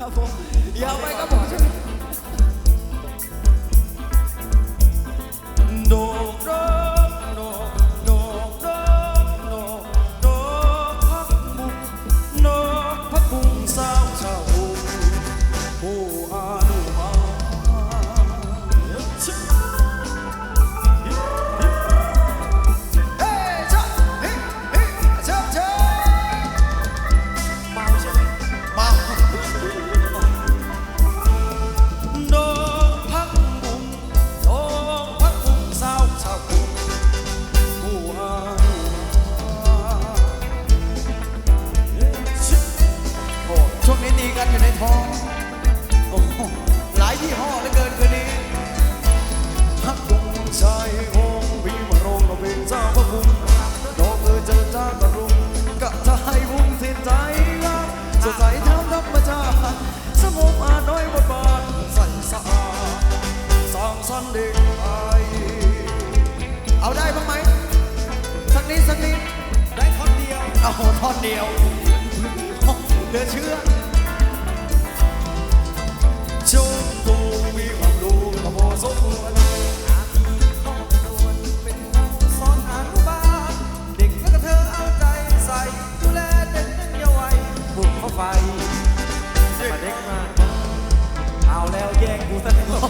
ครับผมยาวไปครับผม กันอยู่ในท้องโอ้โหหลายยี่ห้อเหลือเกินคืนนี้พักบุงชายองพี่มาโรงเราเป็นเจ้าพระบุงดอกเออเจอจ้ากระรุงกะจะให้บุงสิ้นใจรักสดใสทำธรรมชาติสงบอาน้อยบทบาทใสสะอาดสร้างสรรค์เด็กไทยเอาได้บ้างไหมสักนิดสักนิดได้ท่อนเดียวเอาท่อนเดียวเหลือเชื่อ มาเด็กมาเอาแล้วแย่งกูซะทั้งหมด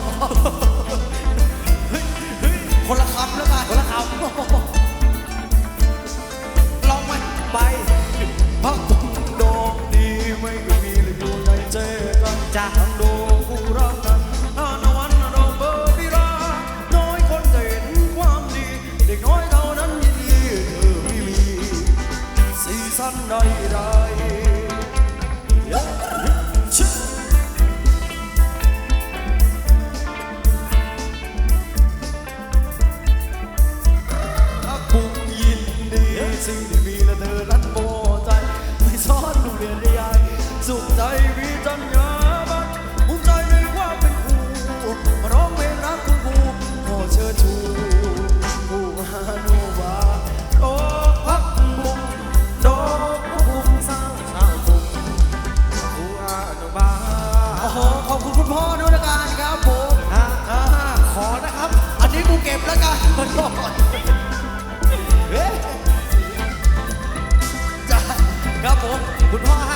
คนละคำแล้วกันคนละคลองไหมำไปพักบุงดอกดีไม่เคยมีเลยอยู่ในใจกันจ้ะทั้งด สิ่งที่มีและเธอนั้นโบใจไม่ซ่อนโรงเรียนได้ยายสุขใจมีจัญญาบัตภูมิใจในความเป็นครูมาร้องเพลงรักคุณครูขอเชิญชูผู้อนุบาโดอกพักบุงดอกพักบุงสร้างชาวบุงครูอนุบาโอ้โหขอบคุณคุณพ่อด้วยละครับผมฮะอ่าขอนะครับ อันนี้กูเก็บแล้วกัน ครับผมคุณพ่อ